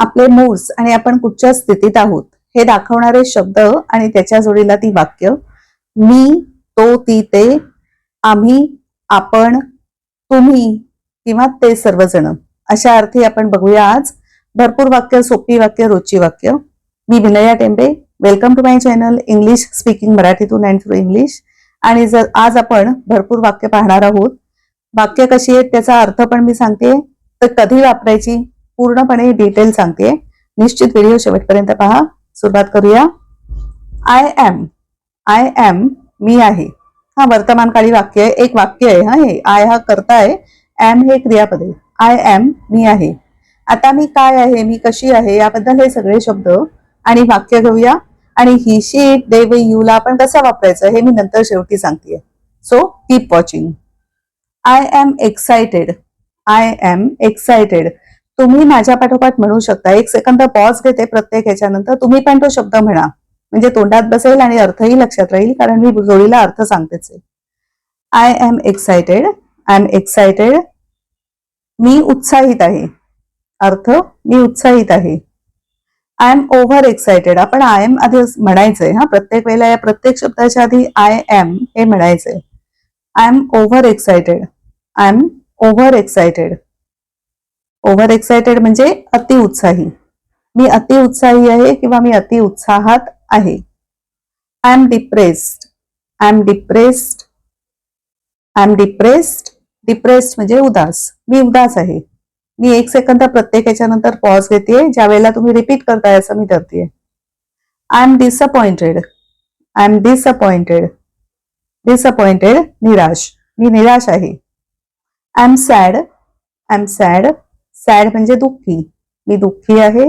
आपले मूड्स आणि आपण कुठच्या स्थितीत आहोत हे दाखवणारे शब्द आणि त्याच्या जोडीला ती वाक्य मी तो ती ते आम्ही आपण तुम्ही किंवा ते सर्वजण. अशा अर्थी आपण बघूया आज. भरपूर वाक्य सोपी वाक्य रोजची वाक्य. मी Vinaya Tembe. Welcome to my channel English speaking मराठीतून अँड थ्रू इंग्लिश आणि जर आज आपण भरपूर वाक्य पाहणार आहोत वाक्य कशी आहेत त्याचा अर्थ पण मी सांगते. तर कधी वापरायची? पूर्णपणे डिटेल सांगते. निश्चित व्हिडिओ शेवटपर्यंत पहा. सुरुवात करूया. आय एम आय एम मी आहे. हा वर्तमानकाळी वाक्य आहे. एक वाक्य आहे हा हे. आय हा करता आहे एम हे क्रियापद. आहे आय एम मी आहे. आता मी काय आहे? मी कशी आहे? याबद्दल हे सगळे शब्द आणि वाक्य घेऊया. आणि ही शीट दे वे यूला आपण कसं वापरायचं? हे मी नंतर शेवटी सांगते. So keep watching I am excited I am excited तुम्ही माझ्या पाठोपाठ म्हणू शकता. एक सेकंद पॉज घेते प्रत्येक ह्याच्यानंतर. तुम्ही पण तो शब्द म्हणा. म्हणजे तोंडात बसेल आणि अर्थही लक्षात राहील कारण मी जोडीला अर्थ सांगतेच आहे. I am excited I am excited मी उत्साहित आहे. अर्थ मी उत्साहित आहे. आय एम ओव्हर एक्सायटेड आपण आय एम आधी म्हणायचंय हा. प्रत्येक वेळेला या प्रत्येक शब्दाच्या आधी आय एम हे म्हणायचंय. I am over excited I am over excited over excited म्हणजे अति उत्साही. मी अति उत्साही आहे किंवा मी अति उत्साहात आहे. I am depressed I am depressed I am depressed depressed म्हणजे उदास. मी उदास आहे. मी एक सेकंद प्रत्येक याच्यानंतर पॉज घेते ज्या वेळेला तुम्ही रिपीट करताय असं मी करते I am disappointed I am disappointed disappointed निराश. मी निराश आहे. I am sad I am sad sad म्हणजे दुःखी. मी दुःखी आहे.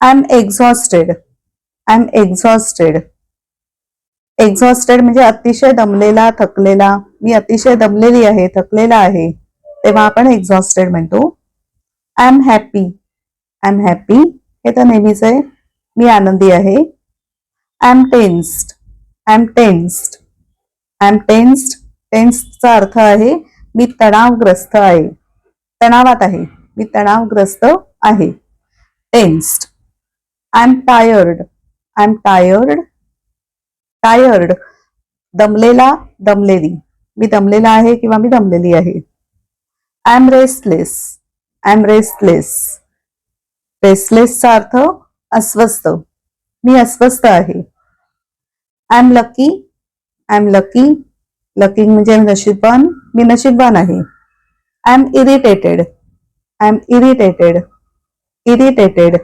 I am exhausted I am exhausted exhausted म्हणजे अतिशय दमलेला थकलेला. मी अतिशय दमलेली आहे थकलेला आहे. तेव्हा आपण एक्झॉस्टेड म्हणतो. I am happy I am happy हे तर नेहमीच आहे. मी आनंदी आहे. I am tensed I am tensed I am tensed टेन्स्डचा अर्थ आहे मी तणावग्रस्त आहे. तणावात आहे. मी तणावग्रस्त आहे. Tensed. I am tired I am tired tired दमलेला दमलेली. मी दमलेला आहे किंवा मी दमलेली आहे? I am restless I am restless रेस्टलेसचा अर्थ अस्वस्थ. मी अस्वस्थ आहे. I am lucky I am lucky lucky म्हणजे नशीबवान. मी नशीबवान आहे. I am irritated I am irritated irritated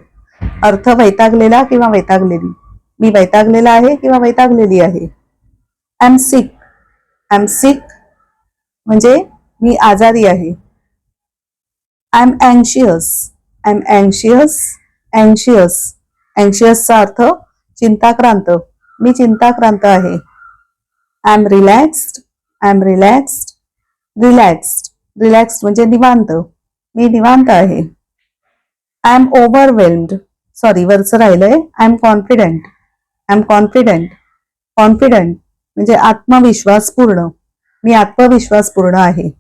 अर्थ वैतागलेला किंवा वैतागलेली? मी वैतागलेला आहे किंवा वैतागलेली आहे? I am sick I am sick म्हणजे मी आजारी आहे. आय एम अँशियस आय एम अँशियस अँशियस अँशियसचा अर्थ चिंताक्रांत. मी चिंताक्रांत आहे. I M relaxed I am relaxed relaxed relax म्हणजे निवांत. मी निवांत आहे. आय एम ओव्हरवेल्म्ड सॉरी वरचं राहिलंय. I am confident I am confident confident म्हणजे आत्मविश्वासपूर्ण मी आत्मविश्वासपूर्ण आहे.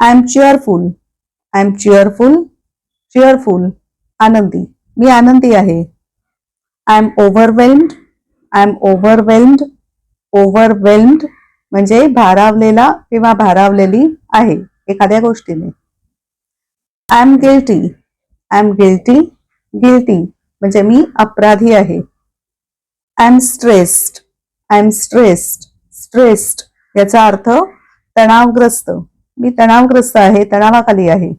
I am cheerful I am cheerful cheerful आनंदी. मी आनंदी आहे. I am overwhelmed I am overwhelmed overwhelmed म्हणजे भारावलेला किंवा भारावलेली आहे एखाद्या गोष्टीने. I am guilty I am guilty guilty म्हणजे मी अपराधी आहे. I am stressed I am stressed stressed याचा अर्थ तणावग्रस्त. मी तणावग्रस्त आहे तणावाखाली आहे.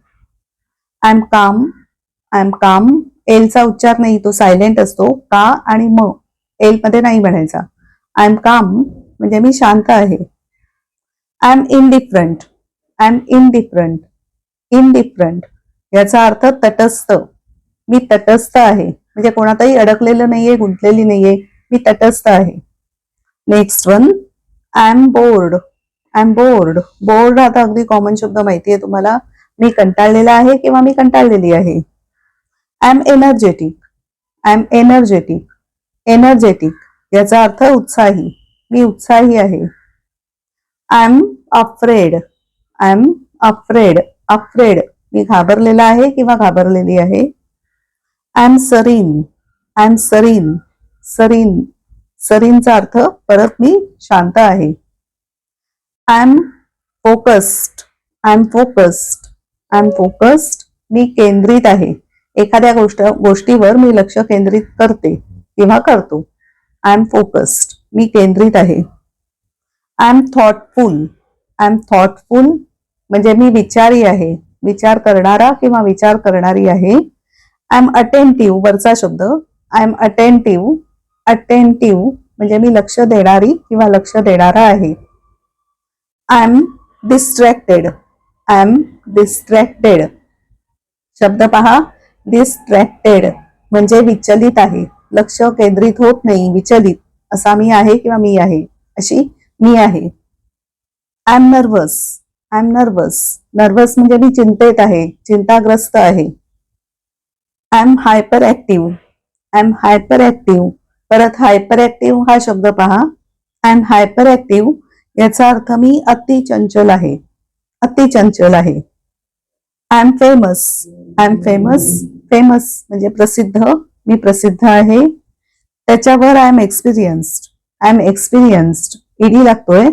I am calm I am calm एलचा उच्चार नाही तो सायलेंट असतो. का आणि म. एलमध्ये नाही म्हणायचा. आय एम काम म्हणजे मी शांत आहे. I am indifferent I am indifferent indifferent याचा अर्थ तटस्थ. मी तटस्थ आहे. म्हणजे कोणातही अडकलेलं नाहीये गुंतलेली नाहीये. मी तटस्थ आहे. Next one I am bored I am bored bored आता अगदी कॉमन शब्द माहिती आहे तुम्हाला. मी कंटाळलेला आहे किंवा मी कंटाळलेली आहे? I am energetic I am energetic energetic याचा अर्थ उत्साही. मी उत्साही आहे. I am afraid I am afraid afraid मी घाबरलेला आहे किंवा घाबरलेली आहे? I am serene I am serene serene सरीनचा अर्थ परत मी शांत आहे. I am focused I am focused I am focused मी केंद्रित आहे. एखाद्या गोष्ट गोष्टीवर मी लक्ष केंद्रित करते किंवा करतो. आय एम फोकस्ड मी केंद्रित आहे. I am thoughtful I am thoughtful म्हणजे मी विचारी आहे. विचार करणारा किंवा विचार करणारी आहे. आय एम अटेंटिव्ह वरचा शब्द. आय एम अटेंटिव्ह अटेंटिव्ह म्हणजे मी लक्ष देणारी किंवा लक्ष देणारा आहे. I am distracted I am distracted शब्द पहा. डिस्ट्रॅक्टेड म्हणजे विचलित आहे. लक्ष केंद्रित होत नाही विचलित. असा मी आहे किंवा मी आहे? अशी मी आहे. I am nervous I am nervous nervous म्हणजे मी चिंतेत आहे चिंताग्रस्त आहे. I am hyperactive I am hyperactive परत हायपर ऍक्टिव्ह हा शब्द पहा. आय एम हायपर ऍक्टिव्ह याचा अर्थ मी अति चंचल आहे. अति चंचल आहे. I am famous I am famous famous म्हणजे प्रसिद्ध. मी प्रसिद्ध आहे. त्याच्यावर I am experienced I am experienced E लागतोय.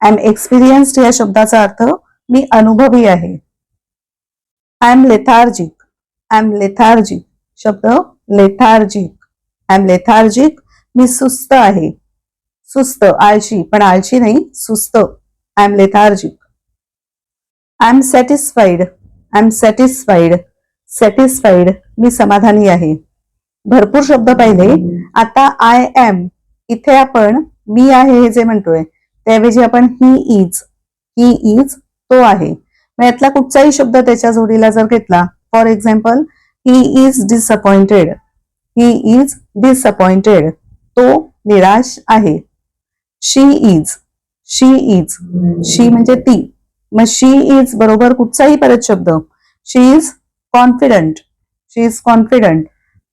आय एम एक्सपिरियन्स्ड या शब्दाचा अर्थ मी अनुभवी आहे. I am lethargic I am lethargic शब्द लेथार्जिक आय एम लेथार्जिक मी सुस्त आहे. सुस्त आळशी पण आळशी नाही सुस्त. I am lethargic I am satisfied I am satisfied satisfied मी समाधानी आहे. भरपूर शब्द पाहिले. आता आय एम इथे आपण मी आहे हे जे म्हणतोय त्याऐवजी आपण ही इज ही इज तो आहे. मग यातला कुठचाही शब्द त्याच्या जोडीला जर घेतला for example he is disappointed he is disappointed तो निराश आहे. शी इज शी इज शी म्हणजे ती. मग शी इज बरोबर कुठचाही परत शब्द. She is confident she is confident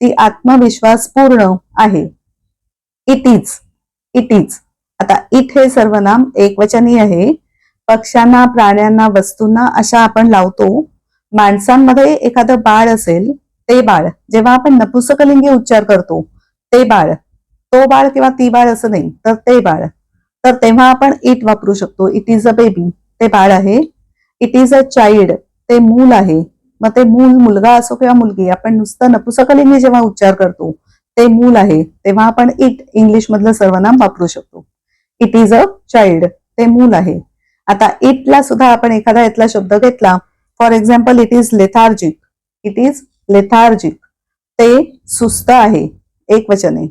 ती आत्मविश्वास पूर्ण आहे. इट इज इट इज आता इट हे सर्वनाम एकवचनी आहे. पक्ष्यांना प्राण्यांना वस्तूंना अशा आपण लावतो. माणसांमध्ये एखादं बाळ असेल ते बाळ. जेव्हा आपण नपुसकलिंगी उच्चार करतो ते बाळ. तो बाळ किंवा ती बाळ असं नाही तर ते बाळ. तर तेव्हा आपण इट वापरू शकतो. इट इज अ बेबी ते बाळ आहे. इट इज अ चाइल्ड ते मूल आहे. मग ते मूल मुलगा असो किंवा मुलगी आपण नुसतं नपुसकलिंगी जेव्हा उच्चार करतो ते मूल आहे तेव्हा आपण इट इंग्लिश मधलं सर्वनाम वापरू शकतो. इट इज अ चाइल्ड ते मूल आहे. आता इटला सुद्धा आपण एखादा यातला शब्द घेतला for example it is lethargic it is lethargic ते सुस्त आहे एक वचने.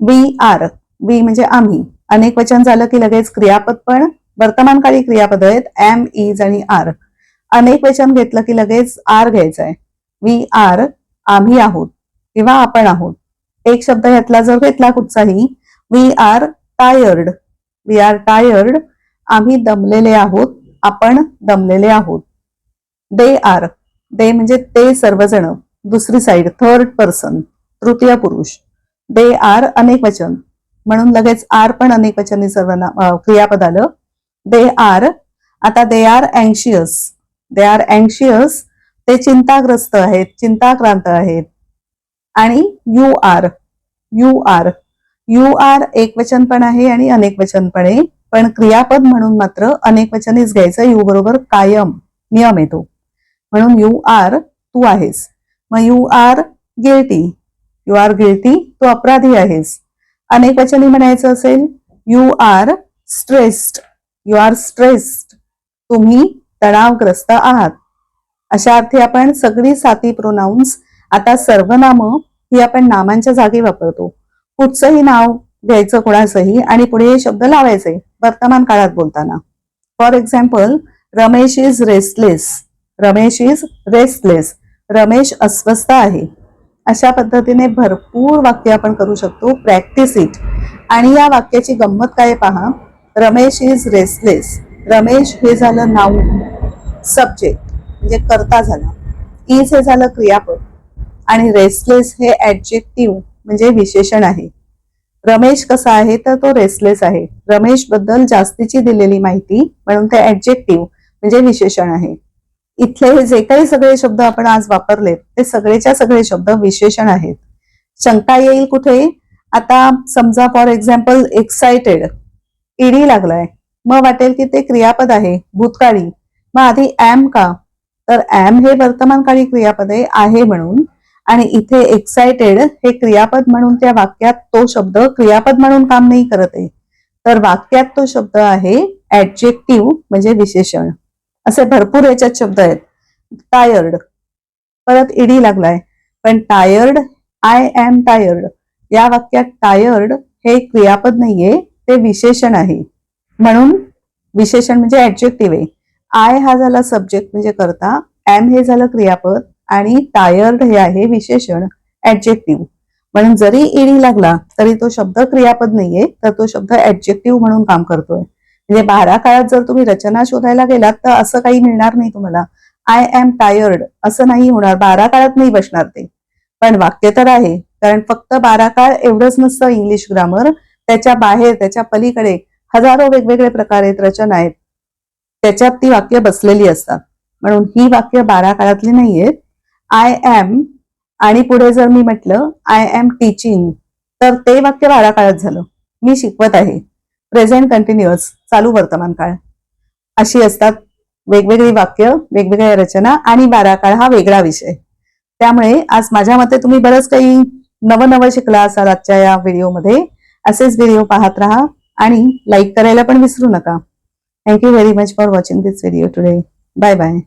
वी आर वी म्हणजे आम्ही. अनेक वचन झालं की लगेच क्रियापद पण वर्तमानकाळी क्रियापद आहेत एम इज आणि आर अनेक वचन घेतलं की लगेच आर घ्यायचं आहे वी आर आम्ही आहोत किंवा आपण आहोत. एक शब्द यातला जर घेतला कुठचाही we are tired. We are tired आम्ही दमलेले आहोत आपण दमलेले आहोत. They are. दे म्हणजे ते सर्वजण दुसरी साईड थर्ड पर्सन तृतीय पुरुष. दे आर अनेक वचन. म्हणून लगेच आर पण अनेक वचनी सर्वना क्रियापद आलं. They are. आता दे आर अँशियस दे आर अँशियस ते चिंताग्रस्त आहेत चिंताक्रांत आहेत. आणि you are you are you are एक वचन पण आहे आणि अनेक वचन पण आहे. पण क्रियापद म्हणून मात्र अनेक वचनीच घ्यायचं. यू बरोबर कायम नियम येतो म्हणून यू आर तू आहेस. मग you are guilty you are guilty तू अपराधी आहेस. अनेक वचनी म्हणायचं असेल you are stressed you are stressed तुम्ही तणावग्रस्त आहात. अशा अर्थी आपण सगळी साती प्रोनाऊन्स आता सर्वनाम ही आपण नामांच्या जागी वापरतो. कुठचंही नाव घ्यायचं कोणाचंही आणि पुढे हे शब्द लावायचे वर्तमान काळात बोलताना. For example Ramesh is restless Ramesh is restless Ramesh अस्वस्थ आहे. अशा पद्धतीने भरपूर वाक्य आपण करू शकतो. प्रॅक्टिस इट आणि या वाक्याची गंमत काय पहा. रमेश इज रेस्टलेस रमेश हे झालं नाऊ सब्जेक्ट म्हणजे करता झाला. इज हे झालं क्रियापद. आणि रेसलेस हे ऍडजेक्टिव्ह म्हणजे विशेषण आहे. रमेश कसा आहे? तर तो रेसलेस आहे. रमेशबद्दल जास्तीची दिलेली माहिती म्हणून ते ऍडजेक्टिव्ह म्हणजे विशेषण आहे. इथले हे जे काही सगळे शब्द आपण आज वापरलेत ते सगळेच्या सगळे शब्द विशेषण आहेत. शंका येईल कुठे? आता समजा फॉर एक्झाम्पल एक्साइटेड ईडी लागलाय. मग वाटेल की ते क्रियापद आहे भूतकाळी. मग आधी ऍम का? तर ऍम हे वर्तमानकाळी क्रियापद आहे आहे म्हणून आणि इथे एक्सायटेड हे क्रियापद म्हणून त्या वाक्यात तो शब्द क्रियापद म्हणून काम नाही करत आहे. तर वाक्यात तो शब्द आहे ऍडजेक्टिव्ह म्हणजे विशेषण. असे भरपूर याच्यात शब्द आहेत. टायर्ड परत इडी लागलाय. पण टायर्ड आय एम टायर्ड या वाक्यात टायर्ड हे क्रियापद नाहीये ते विशेषण आहे. म्हणून विशेषण म्हणजे ऍडजेक्टिव्ह आहे. आय हा झाला सब्जेक्ट म्हणजे करता एम हे झालं क्रियापद आणि टायर्ड हे आहे विशेषण ऍडजेक्टिव्ह म्हणून जरी ईडी लागला तरी तो शब्द क्रियापद नाहीये तर तो शब्द ऍडजेक्टिव्ह म्हणून काम करतोय. म्हणजे बारा काळात जर तुम्ही रचना शोधायला गेलात तर असं काही मिळणार नाही तुम्हाला. आय एम टायर्ड असं नाही होणार. बारा काळात नाही बसणार ते. पण वाक्य तर आहे. कारण फक्त बारा काळ एवढंच नसतं इंग्लिश ग्रामर त्याच्या बाहेर त्याच्या पलीकडे हजारो वेगवेगळे प्रकार आहेत रचना आहेत. त्याच्यात ती वाक्य बसलेली असतात. म्हणून ही वाक्य बारा काळातली नाहीयेत आय एम आणि पुढे जर मी म्हटलं आय एम टीचिंग तर ते वाक्य बारा काळात झालं. मी शिकवत आहे. प्रेझेंट कंटिन्युअस चालू वर्तमान काळ. अशी असतात वेगवेगळी वाक्य वेगवेगळ्या रचना आणि बारा काळ हा वेगळा विषय. त्यामुळे आज माझ्या मते तुम्ही बरंच काही नवनवं शिकला असाल आजच्या या व्हिडिओमध्ये असेच व्हिडिओ पाहत राहा. आणि लाईक करायला पण विसरू नका. Thank you very much for watching this video today bye bye